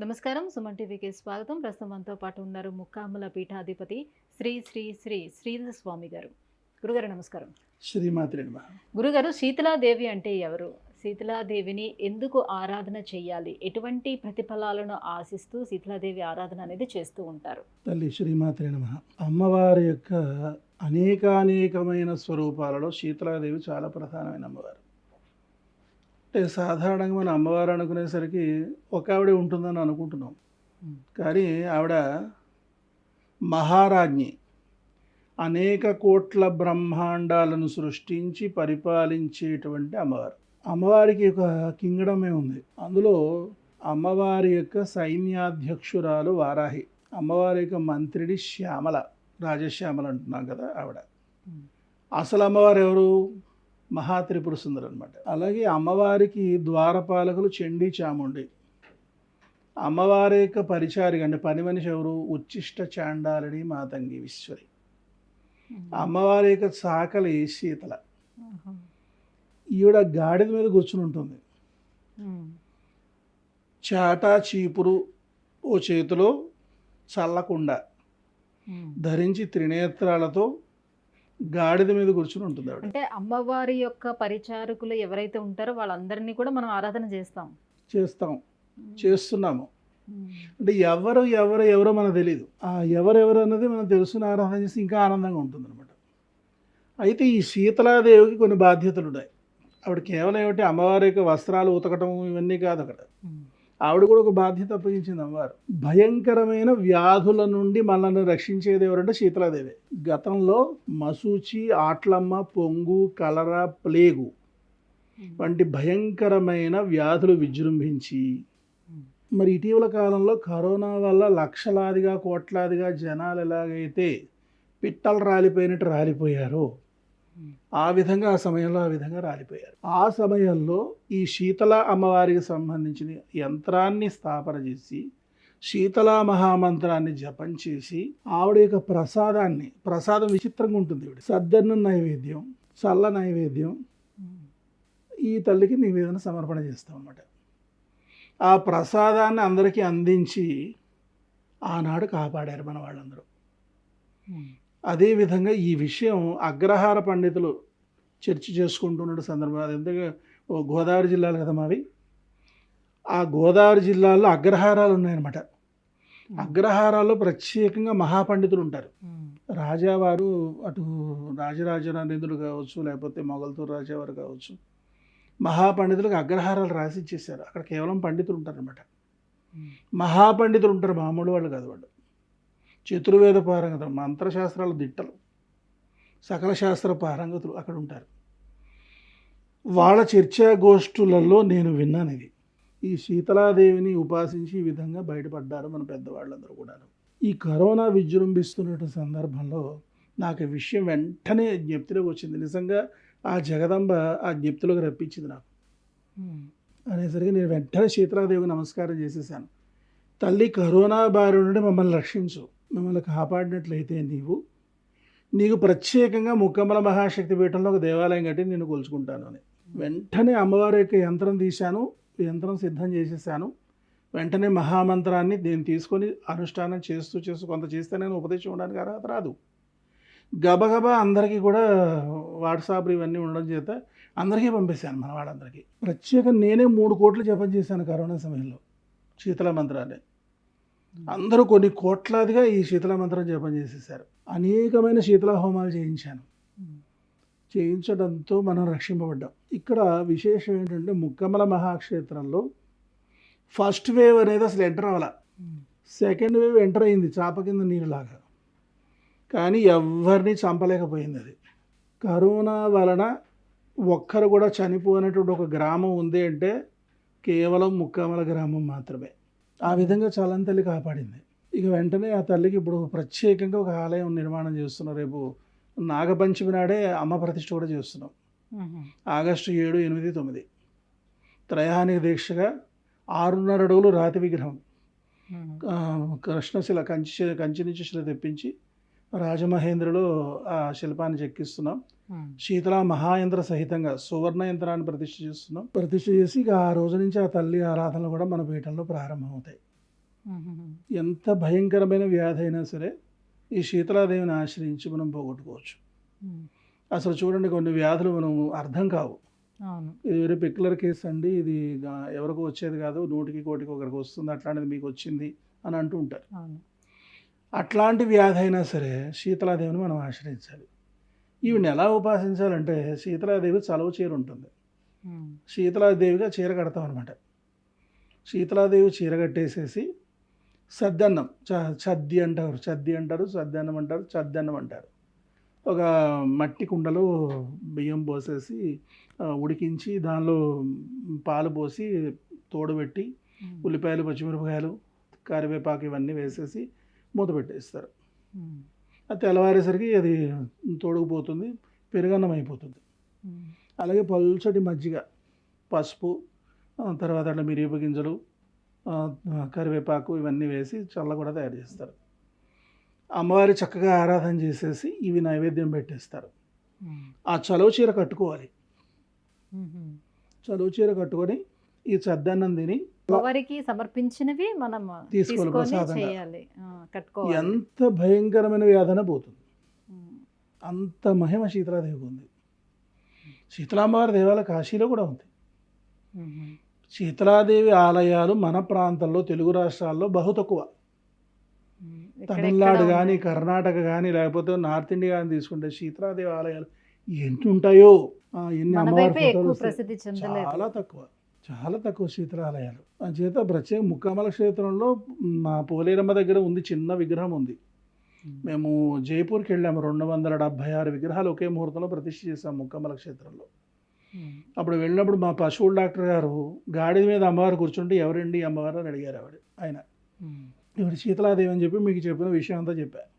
నమస్కారం సుమన్ టీవీకి స్వాగతం. ప్రస్తుతం మనతో పాటు ఉన్నారు ముక్కాముల పీఠాధిపతి శ్రీ శ్రీ శ్రీ శ్రీధర స్వామి గారు. గురుగారు నమస్కారం. శ్రీమాత్రి గురుగారు శీతలాదేవి అంటే ఎవరు? శీతలాదేవిని ఎందుకు ఆరాధన చేయాలి ఎటువంటి ప్రతిఫలాలను ఆశిస్తూ శీతలాదేవి ఆరాధన అనేది చేస్తూ ఉంటారు? తల్లి శ్రీమాత్రి నమ. అమ్మవారి యొక్క అనేకానేకమైన స్వరూపాలలో శీతలాదేవి చాలా ప్రధానమైన అమ్మవారు. అంటే సాధారణంగా మన అమ్మవారు అనుకునేసరికి ఒక ఆవిడే ఉంటుందని అనుకుంటున్నాం. కానీ ఆవిడ మహారాజ్ఞి. అనేక కోట్ల బ్రహ్మాండాలను సృష్టించి పరిపాలించేటువంటి అమ్మవారు. అమ్మవారికి ఒక కింగడమే ఉంది. అందులో అమ్మవారి యొక్క సైన్యాధ్యక్షురాలు వారాహి. అమ్మవారి యొక్క మంత్రిడి శ్యామల రాజశ్యామల అంటున్నాం కదా ఆవిడ. అసలు అమ్మవారు ఎవరు? మహాత్రిపుర సుందరు అనమాట అలాగే అమ్మవారికి ద్వారపాలకులు చండీ చాముండి. అమ్మవారి యొక్క పరిచారిక అంటే పని మనిషి ఎవరు? ఉచ్చిష్ట చాండాలని మాతంగి విశ్వరి. అమ్మవారి యొక్క చాకలి శీతల. ఈవిడ గాడిద మీద కూర్చుని ఉంటుంది. చాటా చీపురు ఓ చేతిలో చల్లకుండా. ధరించి త్రినేత్రాలతో గాడిద మీద కూర్చుని ఉంటుంది ఆవిడ. అంటే అమ్మవారి యొక్క పరిచారకులు ఎవరైతే ఉంటారో వాళ్ళందరినీ కూడా మనం ఆరాధన చేస్తాం. చేస్తాం. చేస్తున్నాము. అంటే ఎవరు ఎవరు ఎవరో మనకు తెలియదు ఆ ఎవరెవరు అన్నది మనం తెలుసుకుని ఆరాధన చేసి ఇంకా ఆనందంగా ఉంటుంది అనమాట అయితే ఈ శీతలాదేవికి కొన్ని బాధ్యతలు ఉన్నాయి ఆవిడ కేవలం ఏమిటి అమ్మవారి యొక్క వస్త్రాలు ఉతకటం ఇవన్నీ కాదు అక్కడ. ఆవిడ కూడా ఒక బాధ్యత అప్పగించింది అమ్మవారు భయంకరమైన వ్యాధుల నుండి మనల్ని రక్షించేది ఎవరంటే శీతలాదేవి. గతంలో మసూచి ఆట్లమ్మ పొంగు కలరా ప్లేగు వంటి భయంకరమైన వ్యాధులు విజృంభించి మరి ఇటీవల కాలంలో కరోనా వల్ల లక్షలాదిగా కోట్లాదిగా జనాలు ఎలాగైతే పిట్టలు రాలిపోయినట్టు రాలిపోయారో ఆ విధంగా ఆ సమయంలో ఆ విధంగా రాలిపోయారు. ఆ సమయంలో ఈ శీతల అమ్మవారికి సంబంధించిన యంత్రాన్ని స్థాపన చేసి శీతలా మహామంత్రాన్ని జపం చేసి ఆవిడ యొక్క ప్రసాదాన్ని ప్రసాదం విచిత్రంగా ఉంటుంది ఇవిడ సద్దన్న నైవేద్యం చల్ల నైవేద్యం ఈ తల్లికి నివేదన సమర్పణ చేస్తాం అన్నమాట. ఆ ప్రసాదాన్ని అందరికీ అందించి ఆనాడు కాపాడారు మన వాళ్ళందరూ. అదేవిధంగా ఈ విషయం అగ్రహార పండితులు చర్చ చేసుకుంటున్న సందర్భం అది ఎందుకు ఓ గోదావరి జిల్లాలు కదా మావి? ఆ గోదావరి జిల్లాలో అగ్రహారాలు ఉన్నాయన్నమాట. అగ్రహారాల్లో ప్రత్యేకంగా మహాపండితులు ఉంటారు. రాజావారు అటు రాజరాజనరేంద్రుడు కావచ్చు లేకపోతే మొగల్తూరు రాజావారు కావచ్చు మహాపండితులకు అగ్రహారాలు రాసి ఇచ్చేసారు అక్కడ కేవలం పండితులు ఉంటారనమాట మహాపండితులు ఉంటారు మామూలు వాళ్ళు కాదు వాళ్ళు. చతుర్వేద పారంగతులు మంత్రశాస్త్రాల దిట్టలు సకల శాస్త్ర పారంగతులు అక్కడ ఉంటారు. వాళ్ళ చర్చా గోష్ఠులలో నేను విన్నాను ఇది. ఈ శీతలాదేవిని ఉపాసించి ఈ విధంగా బయటపడ్డారు మన పెద్దవాళ్ళందరూ కూడా ఈ కరోనా విజృంభిస్తున్న సందర్భంలో నాకు విషయం వెంటనే జ్ఞప్తిలోకి వచ్చింది. నిజంగా ఆ జగదంబ ఆ జ్ఞప్తిలోకి రప్పించింది నాకు. అనేసరికి నేను వెంటనే శీతలాదేవికి నమస్కారం చేసేసాను. తల్లి కరోనా బారి నుండి మమ్మల్ని రక్షించు. మిమ్మల్ని కాపాడినట్లయితే నీవు నీకు ప్రత్యేకంగా ముక్కమ్మల మహాశక్తి పీఠంలో ఒక దేవాలయం కట్టి నేను కొలుచుకుంటాను అని. వెంటనే అమ్మవారి యొక్క యంత్రం తీశాను యంత్రం సిద్ధం చేసేసాను. వెంటనే మహామంత్రాన్ని నేను తీసుకొని అనుష్ఠానం చేస్తూ చేస్తూ కొంత చేస్తే నేను ఉపదేశం ఉండడానికి అర్హత రాదు. గబగబా అందరికీ కూడా వాట్సాప్లు ఇవన్నీ ఉండడం చేత అందరికీ పంపేశాను మన వాళ్ళందరికీ. ప్రత్యేకంగా నేనే మూడు కోట్లు జపం చేశాను కరోనా సమయంలో శీతల మంత్రాన్ని. అందరూ కొన్ని కోట్లాదిగా ఈ శీతల మంత్రం జపం చేసేసారు. అనేకమైన శీతల హోమాలు చేయించాను. చేయించడంతో మనం రక్షింపబడ్డాం. ఇక్కడ విశేషం ఏంటంటే ముక్కమల మహాక్షేత్రంలో ఫస్ట్ వేవ్ అనేది అసలు ఎంటర్ అవ్వాల. సెకండ్ వేవ్ ఎంటర్ అయింది చాప కింద నీరులాగా. కానీ ఎవరిని చంపలేకపోయింది అది. కరోనా వలన ఒక్కరు కూడా చనిపోయినటువంటి ఒక గ్రామం ఉంది అంటే కేవలం ముక్కమల గ్రామం మాత్రమే. ఆ విధంగా చలం తల్లి కాపాడింది. ఇక వెంటనే ఆ తల్లికి ఇప్పుడు ప్రత్యేకంగా ఒక ఆలయం నిర్మాణం చేస్తున్నారు రేపు నాగపంచమి నాడే అమ్మ ప్రతిష్ఠ కూడా చేస్తున్నాం. ఆగస్టు ఏడు ఎనిమిది తొమ్మిది. త్రయానికి దీక్షగా ఆరున్నర అడుగులు రాతి విగ్రహం. కృష్ణశిల కంచి కంచి నుంచి శిల తెప్పించి రాజమహేంద్రలో ఆ శిల్పాన్ని చెక్కిస్తున్నాం. శీతల మహాయంత్ర సహితంగా సువర్ణ యంత్రాన్ని ప్రతిష్ఠ చేస్తున్నాం. ప్రతిష్ఠ చేసి ఇక ఆ రోజు నుంచి ఆ తల్లి ఆరాధనలు కూడా మన పీఠంలో ప్రారంభమవుతాయి. ఎంత భయంకరమైన వ్యాధి అయినా సరే ఈ శీతలాదేవిని ఆశ్రయించి మనం పోగొట్టుకోవచ్చు. అసలు చూడండి కొన్ని వ్యాధులు మనం అర్థం కావు. ఇది వేరే పెక్యులర్ కేసు అండి. ఇది ఎవరికో వచ్చేది కాదు. నూటికి కోటికి ఒకరికి వస్తుంది. అట్లాంటిది మీకు వచ్చింది అని అంటూ ఉంటారు. అట్లాంటి వ్యాధి అయినా సరే శీతలాదేవిని మనం ఆశ్రయించాలి ఈవిని ఎలా ఉపాసించాలంటే శీతలాదేవి చలవ చీర ఉంటుంది. శీతలాదేవిగా చీర కడతాం అనమాట శీతలాదేవి చీర కట్టేసేసి సద్దన్నం చ చద్ది అంటారు చద్ది అంటారు సద్దన్నం అంటారు చద్దన్నం అంటారు ఒక మట్టి కుండలో బియ్యం పోసేసి ఉడికించి దానిలో పాలు పోసి తోడుపెట్టి మ్మ్. ఉల్లిపాయలు పచ్చిమిరపకాయలు కరివేపాకు ఇవన్నీ వేసేసి మూత పెట్టేస్తారు. అది తెల్లవారేసరికి అది తోడుకుపోతుంది పెరుగన్నం అయిపోతుంది. అలాగే పల్చటి మజ్జిగ పసుపు తర్వాత అట్లా మిరియపు గింజలు కరివేపాకు ఇవన్నీ వేసి చల్ల కూడా తయారు చేస్తారు అమ్మవారి చక్కగా ఆరాధన చేసేసి ఇవి నైవేద్యం పెట్టేస్తారు. ఆ చలువ చీర కట్టుకోవాలి. చలువ చీర కట్టుకొని ఈ చద్దన్నం తిని వారికి సమర్పించినవి మనం తీసుకోవాలి ప్రసాదంగా. ఎంత భయంకరమైన వ్యాధన పోతుంది. అంత మహిమ శీతలాదేవికి ఉంది శీతలాంబవారి దేవాలయం కాశీలో కూడా ఉంది. శీతలాదేవి ఆలయాలు మన ప్రాంతంలో తెలుగు రాష్ట్రాల్లో బహు తక్కువ తమిళనాడు కానీ? కర్ణాటక కానీ లేకపోతే నార్త్ ఇండియా కానీ తీసుకుంటే శీతలాదేవి ఆలయాలు ఎన్ని ఉంటాయో ఎన్ని అమ్మవారి చాలా తక్కువ చాలా తక్కువ శీతలాలయాలు. చేత ప్రత్యేక ముక్కామల క్షేత్రంలో మా పోలేరమ్మ దగ్గర ఉంది చిన్న విగ్రహం ఉంది. మ్మ్. జైపూర్కి వెళ్ళాము. రెండు వందల డెబ్భై ఆరు విగ్రహాలు ఒకే ముహూర్తంలో ప్రతిష్ఠ చేశాం ముక్కమ్మల క్షేత్రంలో. అప్పుడు వెళ్ళినప్పుడు మా పశువుల డాక్టర్ గారు గాడిద మీద అమ్మవారు కూర్చుంటే ఎవరండి అమ్మవారు అని అడిగారు ఆవిడ ఆయన. ఇవిడ శీతలాదేవి అని చెప్పి మీకు చెప్పిన విషయం అంతా చెప్పాను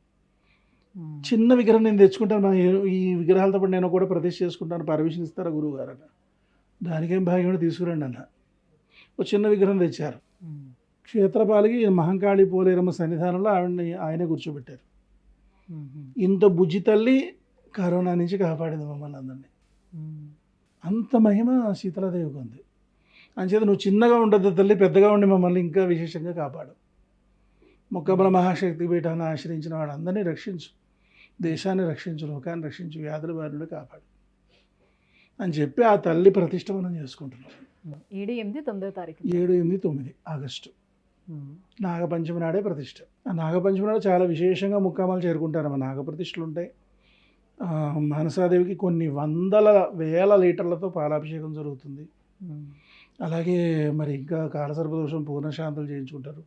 మ్మ్. చిన్న విగ్రహం నేను తెచ్చుకుంటాను. ఈ విగ్రహాలతో పాటు నేను కూడా ప్రతిష్ఠ చేసుకుంటాను. పర్మిషన్ ఇస్తారా గురువు గారు? దానికేం భాగ్యం తీసుకురండి అన్న. ఒక చిన్న విగ్రహం తెచ్చారు. క్షేత్రపాలికి మహంకాళి పోలేరమ్మ సన్నిధానంలో ఆవిడని ఆయనే కూర్చోబెట్టారు. ఇంత బుజ్జి తల్లి కరోనా నుంచి కాపాడింది మమ్మల్ని అందరినీ. అంత మహిమ శీతలాదేవికి ఉంది అంచేత నువ్వు చిన్నగా ఉండద్దు తల్లి పెద్దగా ఉండి మమ్మల్ని ఇంకా విశేషంగా కాపాడు. మొక్కబల మహాశక్తి పీఠాన్ని ఆశ్రయించిన వాళ్ళందరినీ రక్షించు. దేశాన్ని రక్షించు లోకాన్ని రక్షించు వ్యాధుల బారి నుండి కాపాడు. అని చెప్పి ఆ తల్లి ప్రతిష్ట మనం చేసుకుంటున్నాం ఏడు ఎనిమిది తొమ్మిదో తారీఖు. ఏడు ఎనిమిది తొమ్మిది ఆగస్టు. నాగపంచమి నాడే ప్రతిష్ట. ఆ నాగపంచమి నాడు చాలా విశేషంగా ముక్కామాలు చేరుకుంటారు మా నాగప్రతిష్ఠలు ఉంటాయి. మానసాదేవికి కొన్ని వందల వేల లీటర్లతో పాలాభిషేకం జరుగుతుంది. అలాగే మరి ఇంకా కాలసర్పదోషం పూర్ణశాంతులు చేయించుకుంటారు.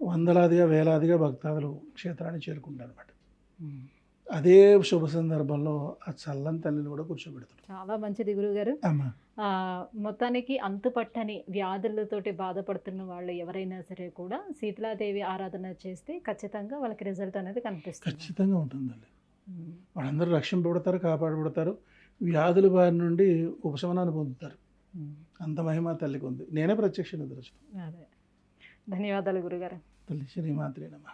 వందలాదిగా వేలాదిగా భక్తాదులు క్షేత్రాన్ని చేరుకుంటారు అనమాట మ్మ్. అదే శుభ సందర్భంలో ఆ చల్లని తల్లిని కూడా కూర్చోబెడతారు చాలా మంచిది ఆ, మొత్తానికి అంతుపట్టని వ్యాధులతోటి బాధపడుతున్న వాళ్ళు ఎవరైనా సరే కూడా శీతలాదేవి ఆరాధన చేస్తే ఖచ్చితంగా వాళ్ళకి రిజల్ట్ అనేది కనిపిస్తుంది. ఖచ్చితంగా ఉంటుందండి. వాళ్ళందరూ రక్షింపబడతారు కాపాడబడతారు వ్యాధుల బారి నుండి ఉపశమనాన్ని పొందుతారు. అంత మహిమ తల్లికి ఉంది. నేనే ప్రత్యక్ష అదే. ధన్యవాదాలు గురుగారు. తల్లి శ్రీమాత్రి నమ.